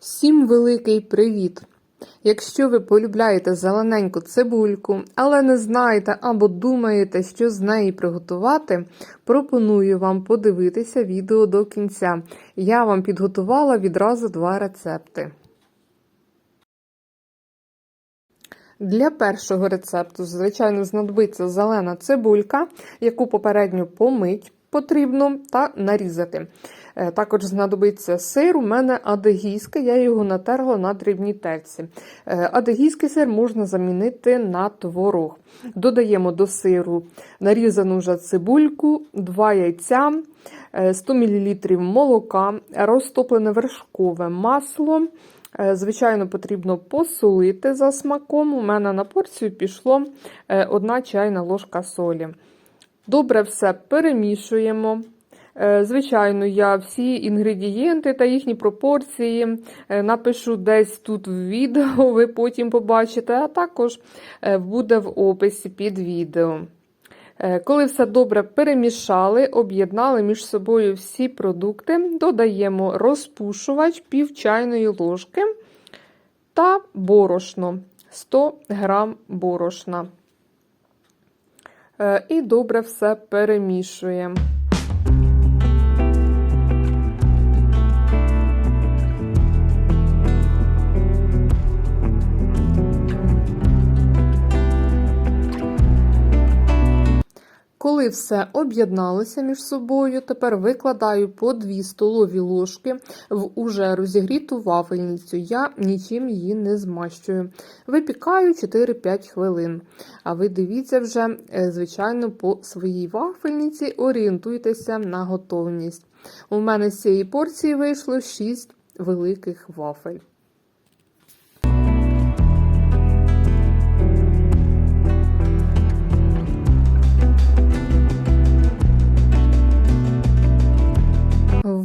Всім великий привіт! Якщо ви полюбляєте зелененьку цибульку, але не знаєте або думаєте, що з неї приготувати, пропоную вам подивитися відео до кінця. Я вам підготувала відразу два рецепти. Для першого рецепту, звичайно, знадобиться зелена цибулька, яку попередньо помить потрібно та нарізати. Е, Також знадобиться сир. У мене адегійський, я його натерла на дрібній терці. Е, Адегійський сир можна замінити на творог. Додаємо до сиру нарізану вже цибульку, 2 яйця, е, 100 мл молока, розтоплене вершкове масло. Е, Звичайно, потрібно посолити за смаком. У мене на порцію пішло 1 чайна ложка солі. Добре все перемішуємо. Е, Звичайно, я всі інгредієнти та їхні пропорції е, напишу десь тут в відео, ви потім побачите, а також е, буде в описі під відео. Коли все добре перемішали, об'єднали між собою всі продукти, додаємо розпушувач пів чайної ложки та борошно 100 г борошна. Е, І добре все перемішуємо. Коли все об'єдналося між собою, тепер викладаю по 2 столові ложки в уже розігріту вафельницю. Я нічим її не змащую. Випікаю 4-5 хвилин. А ви дивіться вже, е, звичайно, по своїй вафельниці, орієнтуйтеся на готовність. У мене з цієї порції вийшло 6 великих вафель.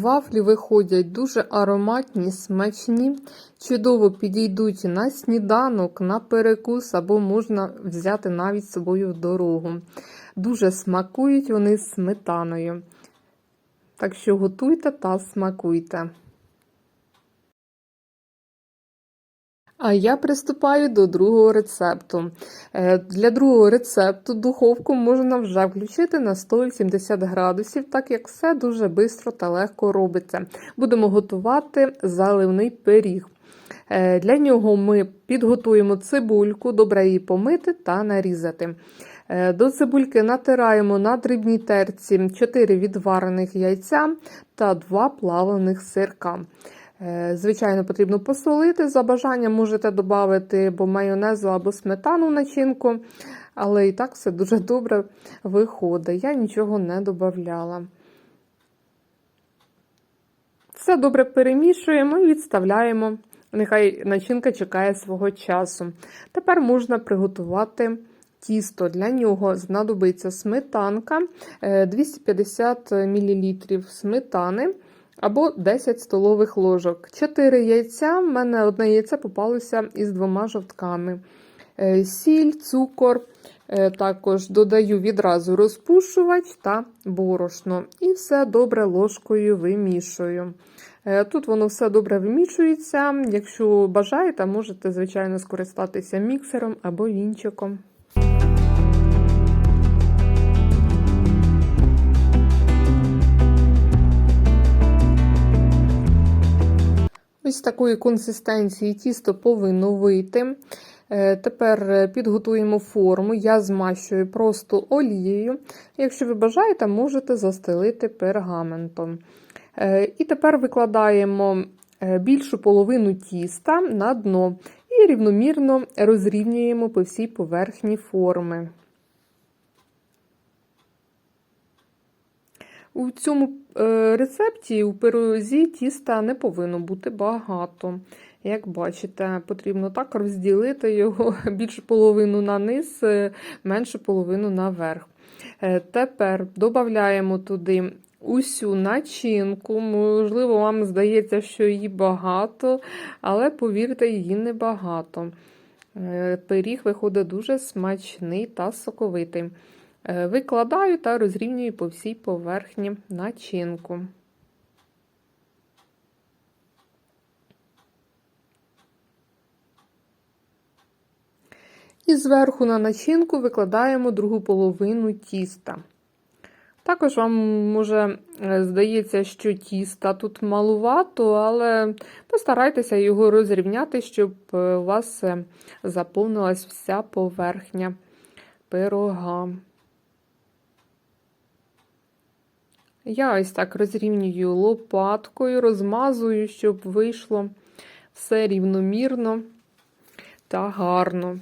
Вафлі виходять дуже ароматні, смачні, чудово підійдуть на сніданок, на перекус, або можна взяти навіть з собою в дорогу. Дуже смакують вони сметаною. Так що готуйте та смакуйте. А я приступаю до другого рецепту. Е, Для другого рецепту духовку можна вже включити на 180 градусів, так як все дуже швидко та легко робиться. Будемо готувати заливний пиріг. Е, Для нього ми підготуємо цибульку, добре її помити та нарізати. Е, До цибульки натираємо на дрібній терці 4 відварених яйця та 2 плавлених сирка. Е, Звичайно, потрібно посолити. За бажанням можете додати або майонезу, або сметану в начинку, але і так все дуже добре виходить. Я нічого не додавала. Все добре перемішуємо і відставляємо. Нехай начинка чекає свого часу. Тепер можна приготувати тісто. Для нього знадобиться сметанка е, 250 мл сметани або 10 столових ложок. 4 яйця. В мене одне яйце попалося із двома жовтками. Е, Сіль, цукор. Е, Також додаю відразу розпушувач та борошно. І все добре ложкою вимішую. Е, Тут воно все добре вимішується. Якщо бажаєте, можете, звичайно, скористатися міксером або вінчиком. Ось такої консистенції тісто повинно вийти. Е, Тепер підготуємо форму. Я змащую просто олією. Якщо ви бажаєте, можете застелити пергаментом. Е, І тепер викладаємо е, більшу половину тіста на дно і рівномірно розрівнюємо по всій поверхні форми. У цьому е, рецепті у пирозі тіста не повинно бути багато. Як бачите, потрібно так розділити його більшу половину на низ, е, меншу половину наверх. Е, Тепер додаємо туди усю начинку. Можливо, вам здається, що її багато, але повірте, її небагато. Пиріг виходить дуже смачний та соковитий. Е, викладаю та розрівнюю по всій поверхні начинку. І зверху на начинку викладаємо другу половину тіста. Також вам, може, е, здається, що тіста тут малувато, але постарайтеся його розрівняти, щоб е, у вас заповнилась вся поверхня пирога. Я ось так розрівнюю лопаткою, розмазую, щоб вийшло все рівномірно та гарно.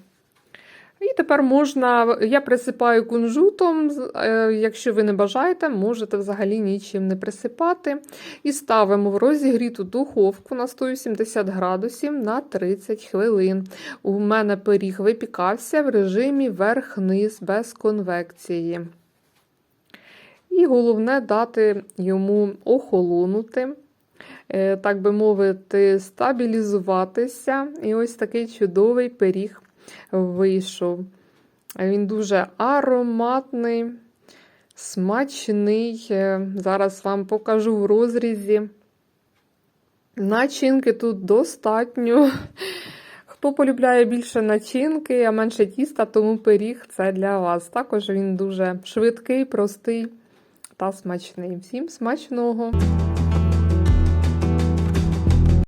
І тепер можна, я присипаю кунжутом, е, якщо ви не бажаєте, можете взагалі нічим не присипати. І ставимо в розігріту духовку на 180 градусів на 30 хвилин. У мене пиріг випікався в режимі верх-низ без конвекції. І головне дати йому охолонути, е, так би мовити, стабілізуватися. І ось такий чудовий пиріг вийшов. Він дуже ароматний, смачний. Е, Зараз вам покажу в розрізі. Начинки тут достатньо. Хто полюбляє більше начинки, а менше тіста, тому пиріг це для вас. Також він дуже швидкий, простий та смачним. Всім смачного!